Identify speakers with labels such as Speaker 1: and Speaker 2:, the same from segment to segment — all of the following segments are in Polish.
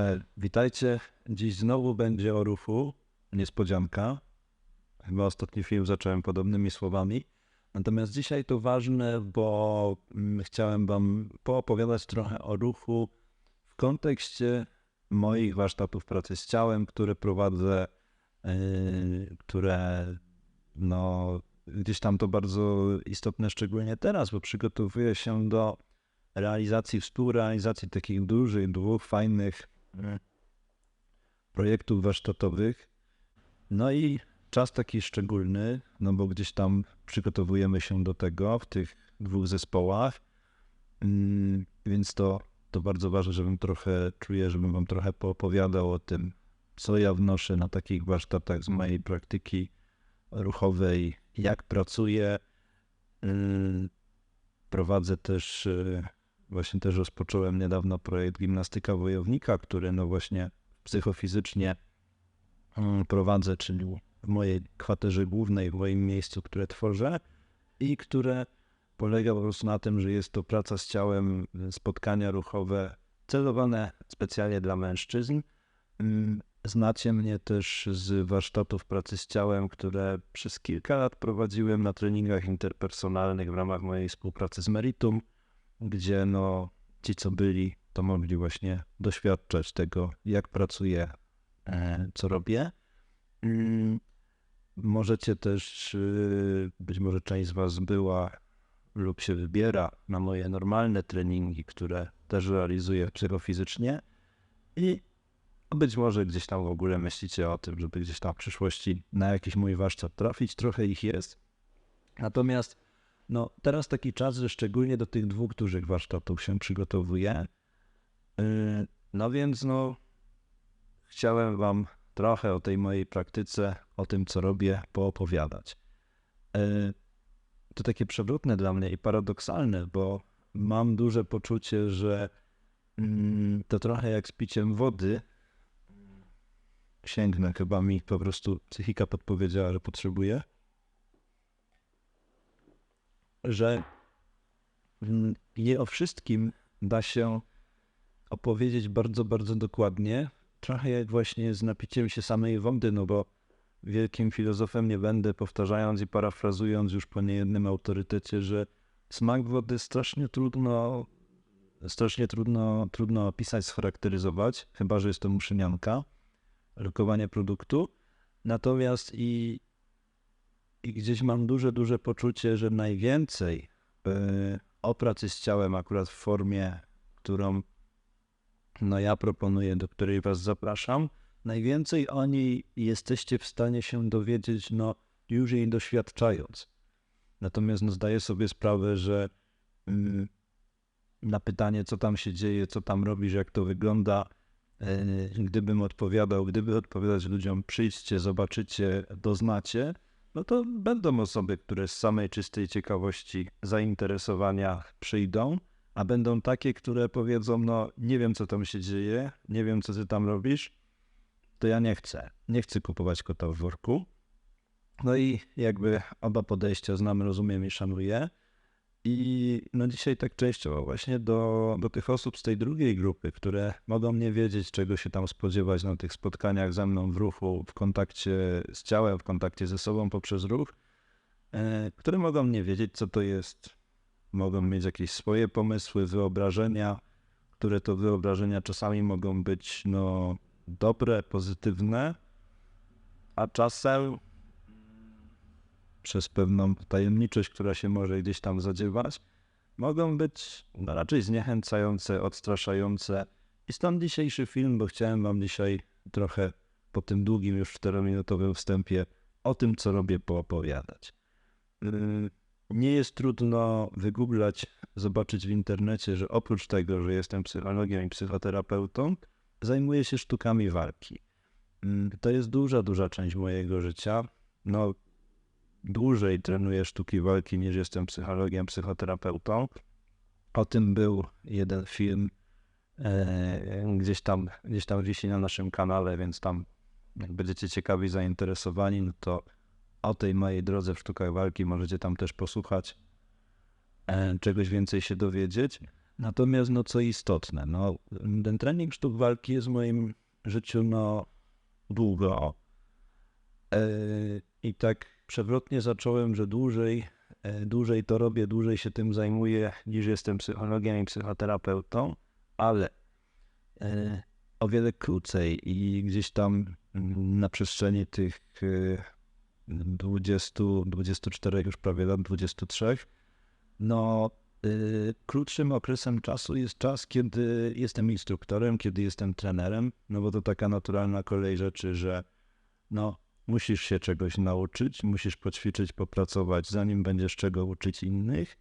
Speaker 1: E, witajcie. Dziś znowu będzie o ruchu. Niespodzianka. Chyba ostatni film zacząłem podobnymi słowami. Natomiast dzisiaj to ważne, bo mm, chciałem Wam poopowiadać trochę o ruchu w kontekście moich warsztatów pracy z ciałem, które prowadzę, yy, które no, gdzieś tam to bardzo istotne, szczególnie teraz, bo przygotowuję się do realizacji, współrealizacji takich dużych, dwóch fajnych projektów warsztatowych. No i czas taki szczególny, no bo gdzieś tam przygotowujemy się do tego w tych dwóch zespołach, mm, więc to, to bardzo ważne, żebym trochę, czuję, żebym wam trochę poopowiadał o tym, co ja wnoszę na takich warsztatach z mojej praktyki ruchowej, jak pracuję. Mm, prowadzę też, y, właśnie też rozpocząłem niedawno projekt Gimnastyka Wojownika, który no właśnie psychofizycznie mm, prowadzę, czyli w mojej kwaterze głównej, w moim miejscu, które tworzę i które polega po prostu na tym, że jest to praca z ciałem, spotkania ruchowe celowane specjalnie dla mężczyzn. Mm, znacie mnie też z warsztatów pracy z ciałem, które przez kilka lat prowadziłem na treningach interpersonalnych w ramach mojej współpracy z Meritum, gdzie no, ci, co byli, to mogli właśnie doświadczać tego, jak pracuję, e, co robię. Mm, Możecie też, y, być może część z Was była lub się wybiera na moje normalne treningi, które też realizuję psychofizycznie i być może gdzieś tam w ogóle myślicie o tym, żeby gdzieś tam w przyszłości na jakiś mój warsztat trafić. Trochę ich jest. Natomiast no, teraz taki czas, że szczególnie do tych dwóch dużych warsztatów się przygotowuję. Y, no więc no, chciałem Wam trochę o tej mojej praktyce, o tym, co robię, poopowiadać. E, to takie przewrotne dla mnie i paradoksalne, bo mam duże poczucie, że mm, to trochę jak z piciem wody. Sięgnę, chyba mi po prostu psychika podpowiedziała, że potrzebuję. Że mm, nie o wszystkim da się opowiedzieć bardzo, bardzo dokładnie, trochę jak właśnie z napiciem się samej wody, no bo wielkim filozofem nie będę, powtarzając i parafrazując już po niejednym autorytecie, że smak wody strasznie trudno, strasznie trudno, trudno opisać, scharakteryzować, chyba że jest to muszynianka, lokowanie produktu. Natomiast i, i gdzieś mam duże, duże poczucie, że najwięcej yy, o pracy z ciałem akurat w formie, którą no ja proponuję, do której Was zapraszam. Najwięcej o niej jesteście w stanie się dowiedzieć, no już jej doświadczając. Natomiast no, zdaję sobie sprawę, że mm, na pytanie, co tam się dzieje, co tam robisz, jak to wygląda, yy, gdybym odpowiadał, gdyby odpowiadać ludziom, przyjdźcie, zobaczycie, doznacie, no to będą osoby, które z samej czystej ciekawości, zainteresowania przyjdą a będą takie, które powiedzą, no nie wiem co tam się dzieje, nie wiem co ty tam robisz, to ja nie chcę. Nie chcę kupować kota w worku. No i jakby oba podejścia znam, rozumiem i szanuję. I no dzisiaj tak częściowo właśnie do, do tych osób z tej drugiej grupy, które mogą nie wiedzieć, czego się tam spodziewać na tych spotkaniach ze mną w ruchu, w kontakcie z ciałem, w kontakcie ze sobą poprzez ruch, e, które mogą nie wiedzieć, co to jest. Mogą mieć jakieś swoje pomysły, wyobrażenia, które to wyobrażenia czasami mogą być no, dobre, pozytywne, a czasem przez pewną tajemniczość, która się może gdzieś tam zadziewać, mogą być no, raczej zniechęcające, odstraszające. I stąd dzisiejszy film, bo chciałem Wam dzisiaj trochę po tym długim już czterominutowym wstępie o tym, co robię, poopowiadać. Yy, nie jest trudno wygooglać, zobaczyć w internecie, że oprócz tego, że jestem psychologiem i psychoterapeutą, zajmuję się sztukami walki. Mm, to jest duża, duża część mojego życia. No, dłużej trenuję sztuki walki niż jestem psychologiem, psychoterapeutą. O tym był jeden film, e, gdzieś tam, gdzieś tam wisi na naszym kanale, więc tam jak będziecie ciekawi, zainteresowani, no to o tej mojej drodze w sztukach walki możecie tam też posłuchać, e, czegoś więcej się dowiedzieć. Natomiast no co istotne, no ten trening sztuk walki jest w moim życiu no długo. E, I tak przewrotnie zacząłem, że dłużej, e, dłużej to robię, dłużej się tym zajmuję, niż jestem psychologiem i psychoterapeutą, ale e, o wiele krócej i gdzieś tam na przestrzeni tych 20, 24 już prawie lat, 23, no krótszym okresem czasu jest czas, kiedy jestem instruktorem, kiedy jestem trenerem, no bo to taka naturalna kolej rzeczy, że no musisz się czegoś nauczyć, musisz poćwiczyć, popracować, zanim będziesz czego uczyć innych.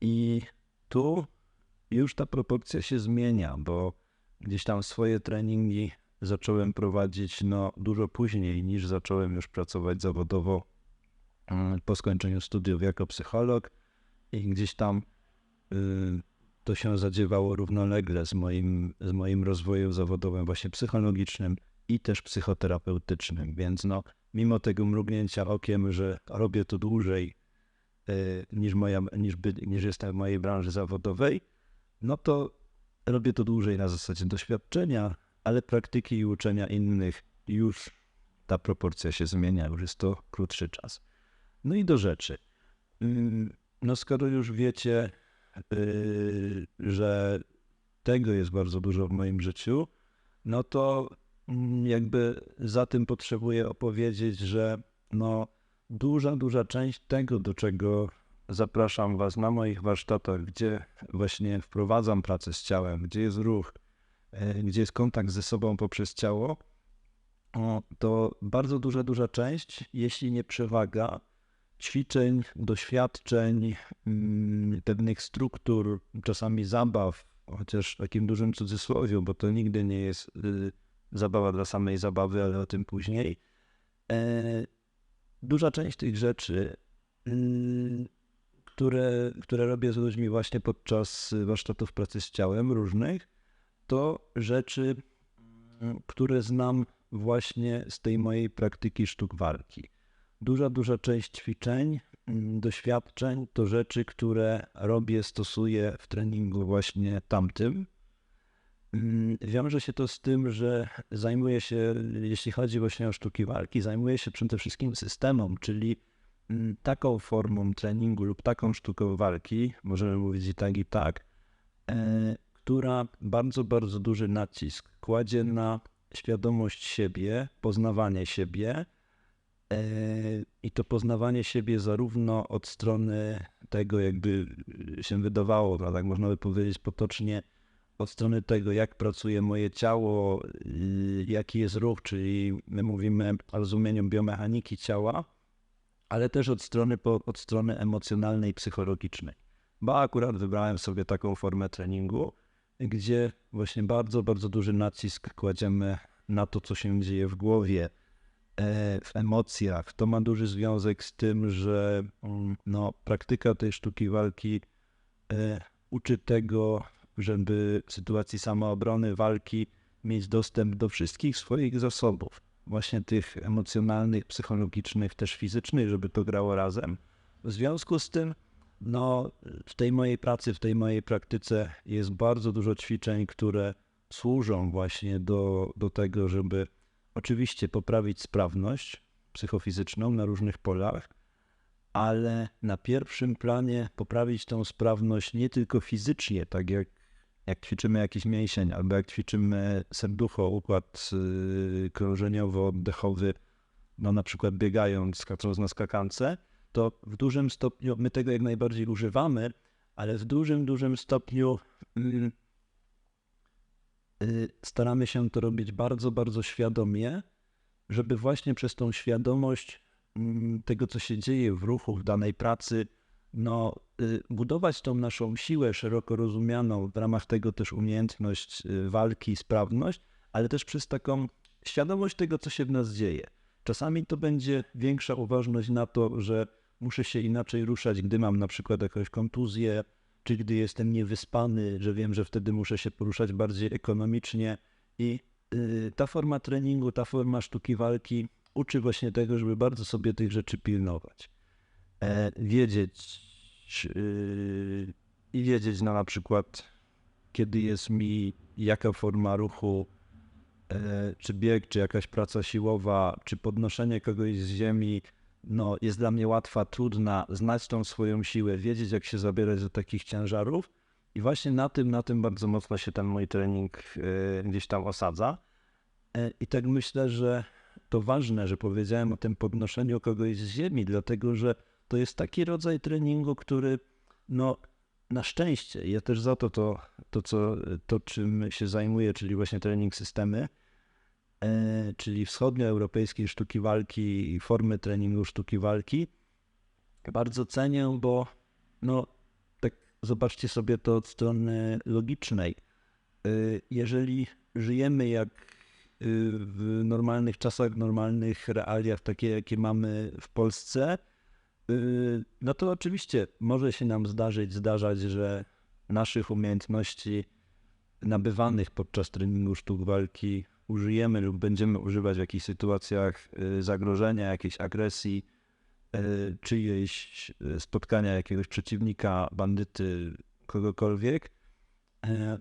Speaker 1: I tu już ta proporcja się zmienia, bo gdzieś tam swoje treningi zacząłem prowadzić no, dużo później niż zacząłem już pracować zawodowo mm, po skończeniu studiów jako psycholog. I gdzieś tam y, to się zadziewało równolegle z moim, z moim rozwojem zawodowym właśnie psychologicznym i też psychoterapeutycznym, więc no mimo tego mrugnięcia okiem, że robię to dłużej y, niż, moja, niż, by, niż jestem w mojej branży zawodowej, no to robię to dłużej na zasadzie doświadczenia, ale praktyki i uczenia innych już ta proporcja się zmienia, już jest to krótszy czas. No i do rzeczy. Mm, no skoro już wiecie, yy, że tego jest bardzo dużo w moim życiu, no to jakby za tym potrzebuję opowiedzieć, że no duża, duża część tego, do czego zapraszam Was na moich warsztatach, gdzie właśnie wprowadzam pracę z ciałem, gdzie jest ruch, E, gdzie jest kontakt ze sobą poprzez ciało, to bardzo duża, duża część, jeśli nie przewaga, ćwiczeń, doświadczeń, mm, pewnych struktur, czasami zabaw, chociaż w takim dużym cudzysłowie, bo to nigdy nie jest y, zabawa dla samej zabawy, ale o tym później. E, duża część tych rzeczy, mm, które, które robię z ludźmi właśnie podczas warsztatów pracy z ciałem różnych, to rzeczy, mm, które znam właśnie z tej mojej praktyki sztuk walki. Duża, duża część ćwiczeń, mm, doświadczeń to rzeczy, które robię, stosuję w treningu właśnie tamtym. Mm, wiąże się to z tym, że zajmuję się, jeśli chodzi właśnie o sztuki walki, zajmuję się przede wszystkim systemem, czyli taką formą treningu lub taką sztuką walki, możemy mówić i tak, i tak, e, która bardzo, bardzo duży nacisk kładzie na świadomość siebie, poznawanie siebie. E, I to poznawanie siebie zarówno od strony tego, jakby się wydawało, tak można by powiedzieć potocznie, od strony tego, jak pracuje moje ciało, jaki jest ruch, czyli my mówimy o rozumieniu biomechaniki ciała, ale też od strony, od strony emocjonalnej, psychologicznej. Bo akurat wybrałem sobie taką formę treningu, gdzie właśnie bardzo, bardzo duży nacisk kładziemy na to, co się dzieje w głowie, e, w emocjach. To ma duży związek z tym, że mm, no, praktyka tej sztuki walki e, uczy tego, żeby w sytuacji samoobrony, walki mieć dostęp do wszystkich swoich zasobów, właśnie tych emocjonalnych, psychologicznych, też fizycznych, żeby to grało razem. W związku z tym no, w tej mojej pracy, w tej mojej praktyce jest bardzo dużo ćwiczeń, które służą właśnie do, do tego, żeby oczywiście poprawić sprawność psychofizyczną na różnych polach, ale na pierwszym planie poprawić tą sprawność nie tylko fizycznie, tak jak, jak ćwiczymy jakiś mięsień, albo jak ćwiczymy serducho, układ yy, krążeniowo-oddechowy, no na przykład biegając, skacząc na skakance, to w dużym stopniu my tego jak najbardziej używamy, ale w dużym, dużym stopniu mm, y, staramy się to robić bardzo, bardzo świadomie, żeby właśnie przez tą świadomość mm, tego, co się dzieje w ruchu, w danej pracy, no, y, budować tą naszą siłę szeroko rozumianą, w ramach tego też umiejętność y, walki, sprawność, ale też przez taką świadomość tego, co się w nas dzieje. Czasami to będzie większa uważność na to, że muszę się inaczej ruszać, gdy mam na przykład jakąś kontuzję, czy gdy jestem niewyspany, że wiem, że wtedy muszę się poruszać bardziej ekonomicznie. I y, ta forma treningu, ta forma sztuki walki uczy właśnie tego, żeby bardzo sobie tych rzeczy pilnować. E, wiedzieć yy, i wiedzieć, na przykład, kiedy jest mi jaka forma ruchu, e, czy bieg, czy jakaś praca siłowa, czy podnoszenie kogoś z ziemi, no, jest dla mnie łatwa, trudna, znać tą swoją siłę, wiedzieć jak się zabierać do takich ciężarów. I właśnie na tym, na tym bardzo mocno się ten mój trening e, gdzieś tam osadza. E, I tak myślę, że to ważne, że powiedziałem o tym podnoszeniu kogoś z ziemi, dlatego że to jest taki rodzaj treningu, który no na szczęście, ja też za to, to, to, co, to czym się zajmuję, czyli właśnie trening systemy, e, czyli wschodnioeuropejskiej sztuki walki i formy treningu sztuki walki, bardzo cenię, bo no tak zobaczcie sobie to od strony logicznej. E, jeżeli żyjemy jak y, w normalnych czasach, normalnych realiach, takie jakie mamy w Polsce, no to oczywiście może się nam zdarzyć, zdarzać, że naszych umiejętności nabywanych podczas treningu sztuk walki użyjemy lub będziemy używać w jakichś sytuacjach y, zagrożenia, jakiejś agresji, y, czyjejś spotkania jakiegoś przeciwnika, bandyty, kogokolwiek.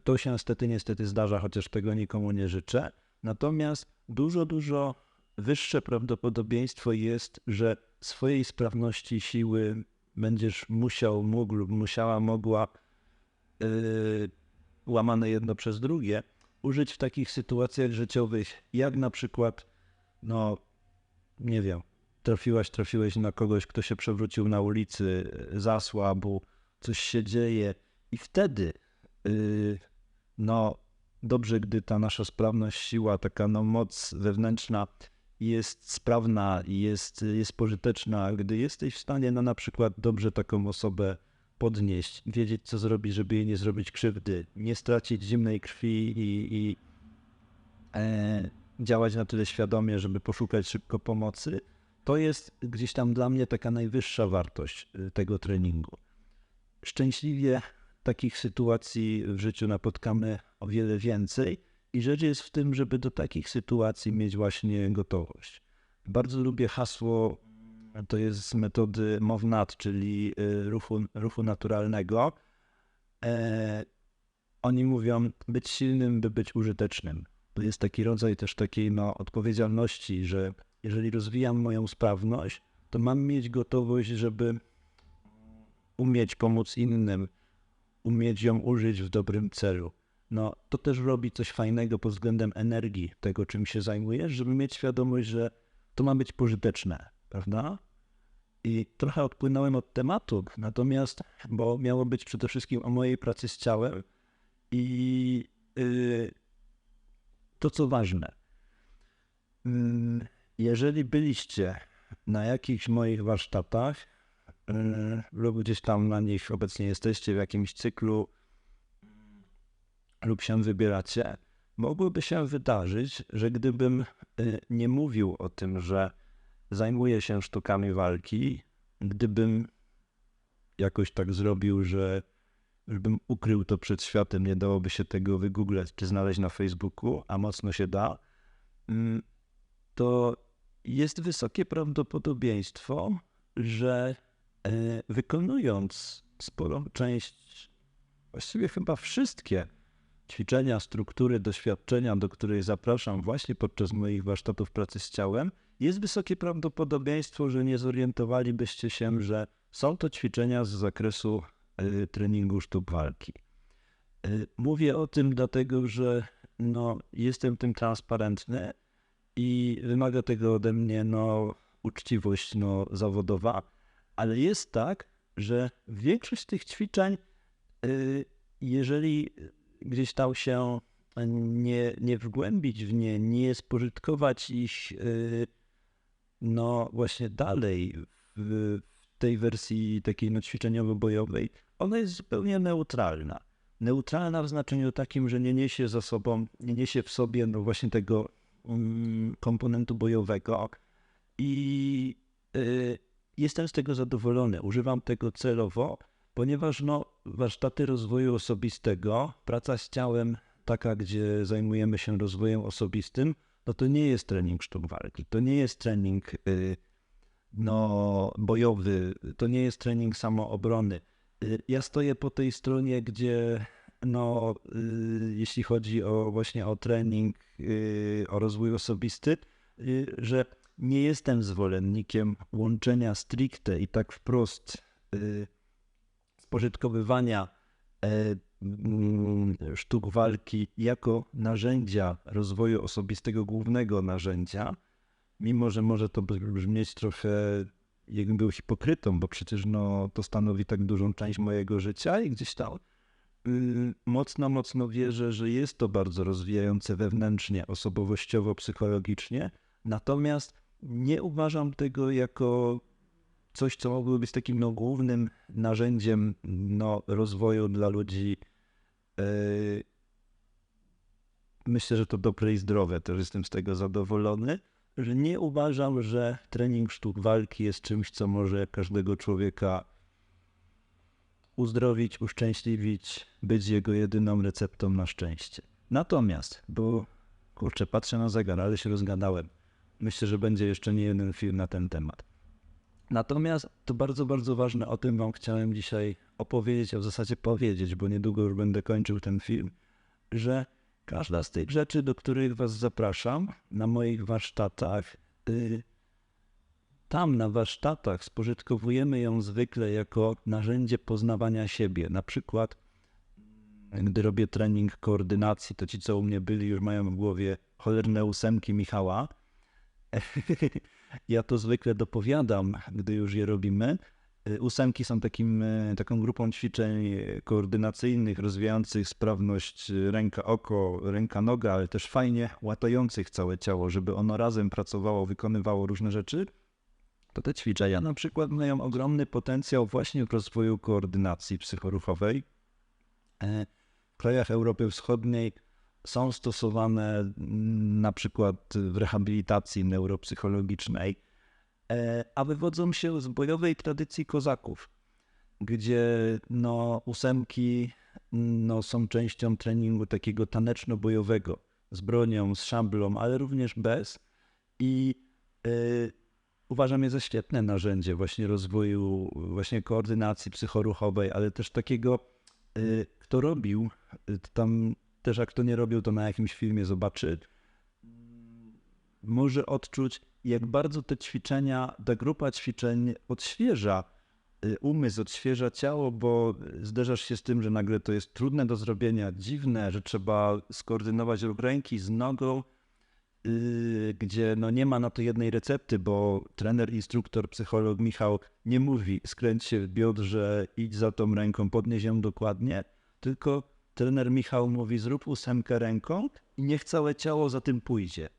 Speaker 1: To się niestety, niestety zdarza, chociaż tego nikomu nie życzę. Natomiast dużo, dużo wyższe prawdopodobieństwo jest, że swojej sprawności siły będziesz musiał, mógł musiała, mogła yy, łamane jedno przez drugie, użyć w takich sytuacjach życiowych, jak na przykład, no, nie wiem, trafiłaś, trafiłeś na kogoś, kto się przewrócił na ulicy, zasłabł, coś się dzieje i wtedy, yy, no, dobrze, gdy ta nasza sprawność, siła, taka no, moc wewnętrzna jest sprawna jest, jest pożyteczna, gdy jesteś w stanie, no na przykład dobrze taką osobę podnieść, wiedzieć co zrobić, żeby jej nie zrobić krzywdy, nie stracić zimnej krwi i, i e, działać na tyle świadomie, żeby poszukać szybko pomocy, to jest gdzieś tam dla mnie taka najwyższa wartość y, tego treningu. Szczęśliwie takich sytuacji w życiu napotkamy o wiele więcej i rzecz jest w tym, żeby do takich sytuacji mieć właśnie gotowość. Bardzo lubię hasło, to jest z metody MOVNAT, czyli y, ruchu, ruchu naturalnego. E, oni mówią, być silnym, by być użytecznym. To jest taki rodzaj też takiej no, odpowiedzialności, że jeżeli rozwijam moją sprawność, to mam mieć gotowość, żeby umieć pomóc innym, umieć ją użyć w dobrym celu. No, to też robi coś fajnego pod względem energii tego, czym się zajmujesz, żeby mieć świadomość, że to ma być pożyteczne, prawda? I trochę odpłynąłem od tematu, natomiast, bo miało być przede wszystkim o mojej pracy z ciałem i yy, to, co ważne. Yy, jeżeli byliście na jakichś moich warsztatach yy, lub gdzieś tam na nich obecnie jesteście w jakimś cyklu lub się wybieracie, mogłoby się wydarzyć, że gdybym y, nie mówił o tym, że zajmuję się sztukami walki, gdybym jakoś tak zrobił, że żebym ukrył to przed światem, nie dałoby się tego wygooglać czy znaleźć na Facebooku, a mocno się da, mm, to jest wysokie prawdopodobieństwo, że e, wykonując sporą część, właściwie chyba wszystkie ćwiczenia, struktury, doświadczenia, do których zapraszam właśnie podczas moich warsztatów pracy z ciałem, jest wysokie prawdopodobieństwo, że nie zorientowalibyście się, że są to ćwiczenia z zakresu y, treningu sztuk walki. Y, mówię o tym dlatego, że no, jestem tym transparentny i wymaga tego ode mnie no, uczciwość no, zawodowa, ale jest tak, że większość tych ćwiczeń, y, jeżeli gdzieś tam się nie, nie wgłębić w nie, nie spożytkować ich y, no właśnie dalej w, w tej wersji takiej no ćwiczeniowo-bojowej, ona jest zupełnie neutralna. Neutralna w znaczeniu takim, że nie niesie za sobą, nie niesie w sobie no właśnie tego um, komponentu bojowego i y, jestem z tego zadowolony. Używam tego celowo, ponieważ no, warsztaty rozwoju osobistego, praca z ciałem, taka, gdzie zajmujemy się rozwojem osobistym, no to nie jest trening sztuk walki, to nie jest trening y, no, bojowy, to nie jest trening samoobrony. Y, ja stoję po tej stronie, gdzie no, y, jeśli chodzi o właśnie o trening, o rozwój osobisty, że nie jestem zwolennikiem łączenia stricte i tak wprost spożytkowywania e, mm, sztuk walki jako narzędzia rozwoju osobistego, głównego narzędzia, mimo że może to brzmieć trochę jakbym był hipokrytą, bo przecież no, to stanowi tak dużą część mojego życia i gdzieś tam y, mocno, mocno wierzę, że jest to bardzo rozwijające wewnętrznie, osobowościowo, psychologicznie, natomiast nie uważam tego jako coś, co mogłoby być takim no, głównym narzędziem no, rozwoju dla ludzi. Yy, myślę, że to dobre i zdrowe, też jestem z tego zadowolony, że nie uważam, że trening sztuk walki jest czymś, co może każdego człowieka uzdrowić, uszczęśliwić, być jego jedyną receptą na szczęście. Natomiast, bo kurczę, patrzę na zegar, ale się rozgadałem. Myślę, że będzie jeszcze nie jeden film na ten temat. Natomiast to bardzo, bardzo ważne, o tym Wam chciałem dzisiaj opowiedzieć, a w zasadzie powiedzieć, bo niedługo już będę kończył ten film, że każda z tych rzeczy, do których Was zapraszam na moich warsztatach, yy, tam na warsztatach spożytkowujemy ją zwykle jako narzędzie poznawania siebie. Na przykład, gdy robię trening koordynacji, to ci, co u mnie byli, już mają w głowie cholerne ósemki Michała. ja to zwykle dopowiadam, gdy już je robimy. Y, ósemki są takim, y, taką grupą ćwiczeń koordynacyjnych, rozwijających sprawność ręka-oko, ręka-noga, ale też fajnie łatających całe ciało, żeby ono razem pracowało, wykonywało różne rzeczy. To te ćwiczenia na przykład mają ogromny potencjał właśnie w rozwoju koordynacji psychoruchowej. E, w krajach Europy Wschodniej są stosowane mm, na przykład w rehabilitacji neuropsychologicznej, e, a wywodzą się z bojowej tradycji kozaków, gdzie no, ósemki no, są częścią treningu takiego taneczno-bojowego z bronią, z szablą, ale również bez. I y, uważam je za świetne narzędzie właśnie rozwoju, właśnie koordynacji psychoruchowej, ale też takiego, y, kto robił, y, tam też jak to nie robił, to na jakimś filmie zobaczy, może odczuć, jak bardzo te ćwiczenia, ta grupa ćwiczeń odświeża y, umysł, odświeża ciało, bo zderzasz się z tym, że nagle to jest trudne do zrobienia, dziwne, że trzeba skoordynować ruch ręki z nogą, yy, gdzie no nie ma na to jednej recepty, bo trener, instruktor, psycholog Michał nie mówi skręć się w biodrze, idź za tą ręką, podnieś ją dokładnie, tylko trener Michał mówi zrób ósemkę ręką i niech całe ciało za tym pójdzie.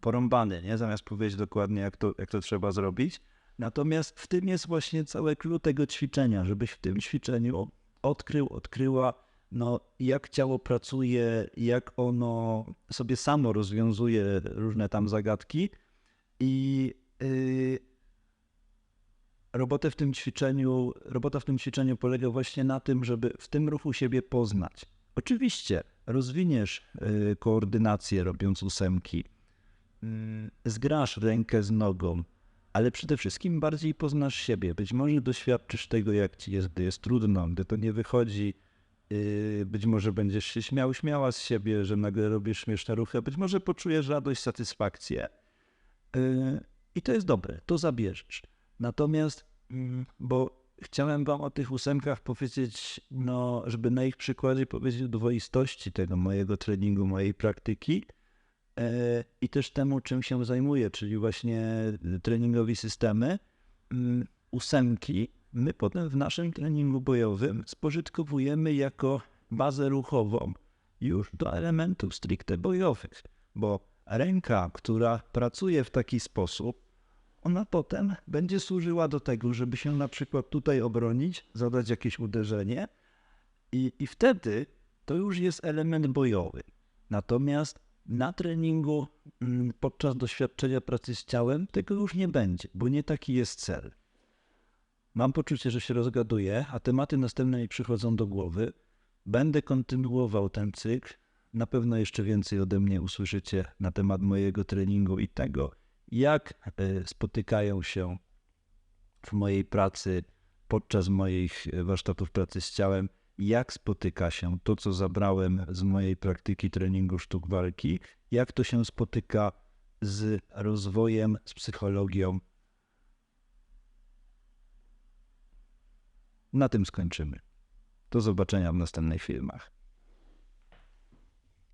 Speaker 1: Porąbany, nie? Zamiast powiedzieć dokładnie, jak to, jak to trzeba zrobić. Natomiast w tym jest właśnie całe klucz tego ćwiczenia, żebyś w tym ćwiczeniu odkrył, odkryła, no, jak ciało pracuje, jak ono sobie samo rozwiązuje różne tam zagadki i yy, robotę w tym ćwiczeniu, robota w tym ćwiczeniu polega właśnie na tym, żeby w tym ruchu siebie poznać. Oczywiście rozwiniesz y, koordynację robiąc ósemki, mm, zgrasz rękę z nogą, ale przede wszystkim bardziej poznasz siebie. Być może doświadczysz tego, jak ci jest, gdy jest trudno, gdy to nie wychodzi. Y, być może będziesz się śmiał, śmiała z siebie, że nagle robisz śmieszne ruchy. Być może poczujesz radość, satysfakcję. Y, I to jest dobre, to zabierzesz. Natomiast, mm, bo chciałem wam o tych ósemkach powiedzieć, no, żeby na ich przykładzie powiedzieć o dwoistości tego mojego treningu, mojej praktyki e, i też temu, czym się zajmuję, czyli właśnie treningowi systemy. Mm, ósemki my potem w naszym treningu bojowym spożytkowujemy jako bazę ruchową już do elementów stricte bojowych, bo ręka, która pracuje w taki sposób, ona potem będzie służyła do tego, żeby się na przykład tutaj obronić, zadać jakieś uderzenie i, i wtedy to już jest element bojowy. Natomiast na treningu mm, podczas doświadczenia pracy z ciałem tego już nie będzie, bo nie taki jest cel. Mam poczucie, że się rozgaduję, a tematy następne mi przychodzą do głowy. Będę kontynuował ten cykl. Na pewno jeszcze więcej ode mnie usłyszycie na temat mojego treningu i tego, jak e, spotykają się w mojej pracy, podczas moich e, warsztatów pracy z ciałem, jak spotyka się to, co zabrałem z mojej praktyki treningu sztuk walki, jak to się spotyka z rozwojem, z psychologią. Na tym skończymy. Do zobaczenia w następnych filmach.